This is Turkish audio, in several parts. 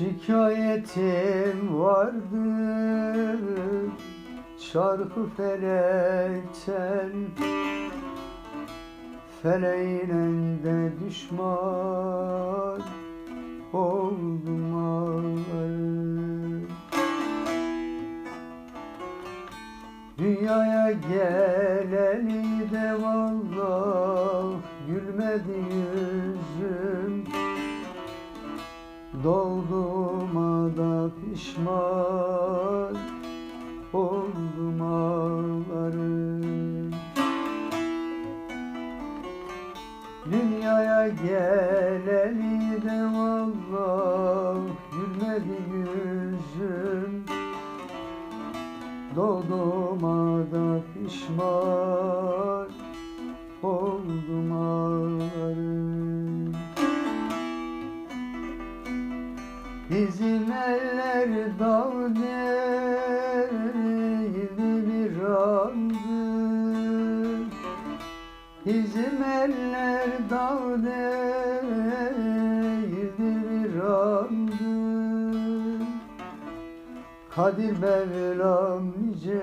Şikayetim vardır. Çarkı felekten Feleğine de düşman Oldum ağlarım Dünyaya geleni de vallah Gülmedi yüzüm Doğduğuma da pişman Oldum ağlarım. Dünyaya geleni de vallah Gülmedi yüzüm. Doğduğuma da pişman Oldum ağlarım Bizim eller dağ değildi bir andı Bizim eller dağ değildi bir andı Kadir Mevlam nice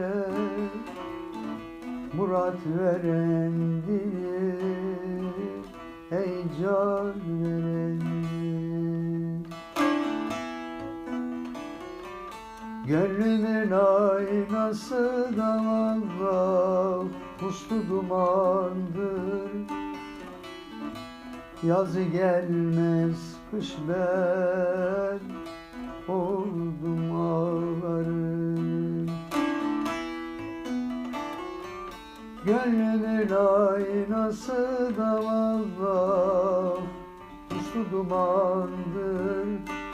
Murat verendir Ey can verendir Gönlümün aynası da Allah Puslu dumandır. Yazı gelmez kış ben Oldum ağlarım. Gönlümün aynası da Allah Puslu dumandır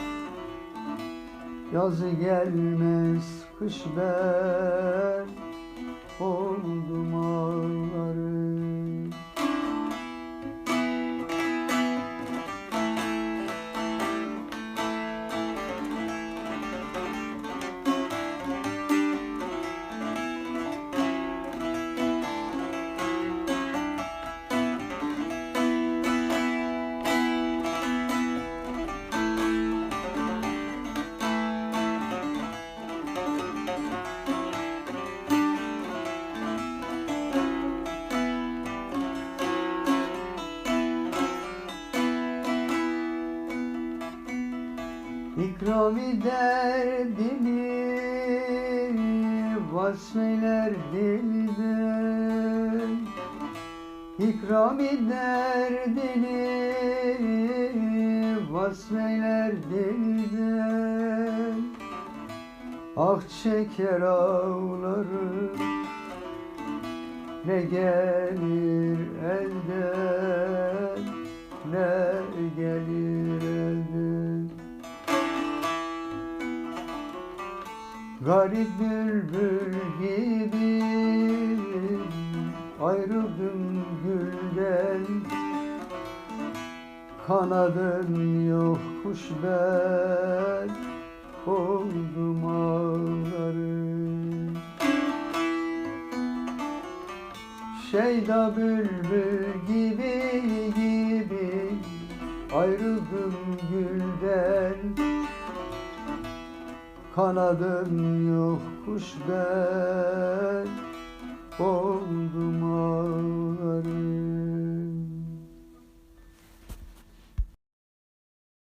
Yazı gelmez kış ben İkrami derdini vasfeyler dilden İkrami derdini vasfeyler dilden Ah çeker ağlarım ne gelir elden ne gelir Garip bülbül gibi ayrıldım gülden. Kanadım yok kuş ben oldum ağlarım Şeyda bülbül gibi gibi ayrıldım gülden kanadım yok kuş ben. Oldum